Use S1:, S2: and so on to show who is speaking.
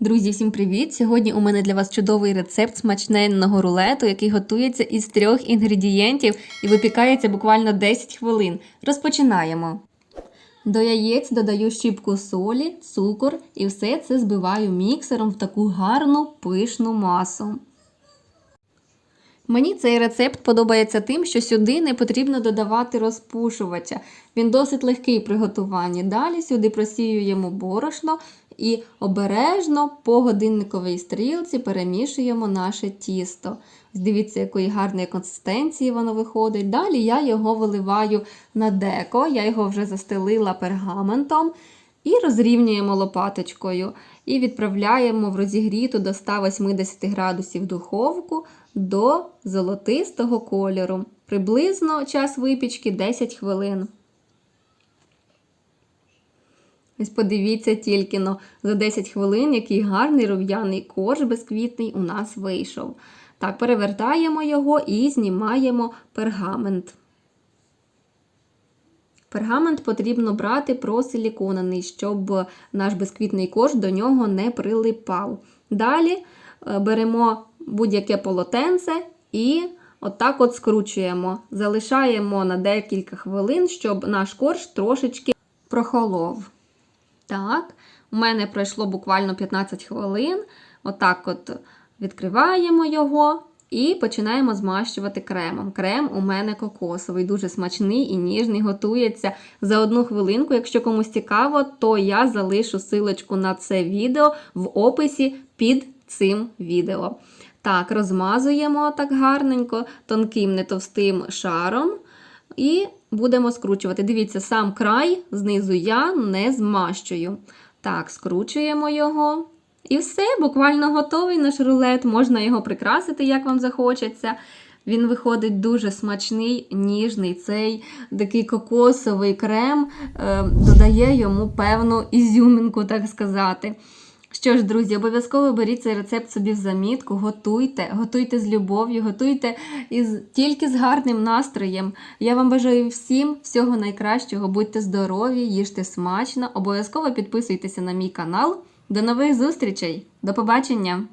S1: Друзі, всім привіт! Сьогодні у мене для вас чудовий рецепт смачненного рулету, який готується із трьох інгредієнтів і випікається буквально 10 хвилин. Розпочинаємо. До яєць додаю щіпку солі, цукор і все це збиваю міксером в таку гарну пишну масу. Мені цей рецепт подобається тим, що сюди не потрібно додавати розпушувача. Він досить легкий в приготуванні. Далі сюди просіюємо борошно і обережно по годинниковій стрілці перемішуємо наше тісто. Дивіться, якої гарної консистенції воно виходить. Далі я його виливаю на деко, я його вже застелила пергаментом. І розрівнюємо лопаточкою. І відправляємо в розігріту до 180 градусів духовку до золотистого кольору. Приблизно час випічки 10 хвилин. Ось подивіться тільки но за 10 хвилин, який гарний рум'яний корж безквітний у нас вийшов. Так, перевертаємо його і знімаємо пергамент. Пергамент потрібно брати просиліконений, щоб наш безквітний корж до нього не прилипав. Далі е, беремо будь-яке полотенце і отак от скручуємо. Залишаємо на декілька хвилин, щоб наш корж трошечки прохолов. Так, у мене пройшло буквально 15 хвилин. Отак от відкриваємо його і починаємо змащувати кремом. Крем у мене кокосовий, дуже смачний і ніжний, готується за одну хвилинку. Якщо комусь цікаво, то я залишу силочку на це відео в описі під цим відео. Так, розмазуємо так гарненько, тонким, не товстим шаром. І будемо скручувати. Дивіться, сам край знизу я не змащую. Так, скручуємо його. І все, буквально готовий наш рулет. Можна його прикрасити, як вам захочеться. Він виходить дуже смачний, ніжний. Цей такий кокосовий крем е, додає йому певну ізюминку, так сказати. Що ж, друзі, обов'язково беріть цей рецепт собі в замітку, готуйте, готуйте з любов'ю, готуйте із, тільки з гарним настроєм. Я вам бажаю всім всього найкращого, будьте здорові, їжте смачно, обов'язково підписуйтеся на мій канал. До нових зустрічей! До побачення!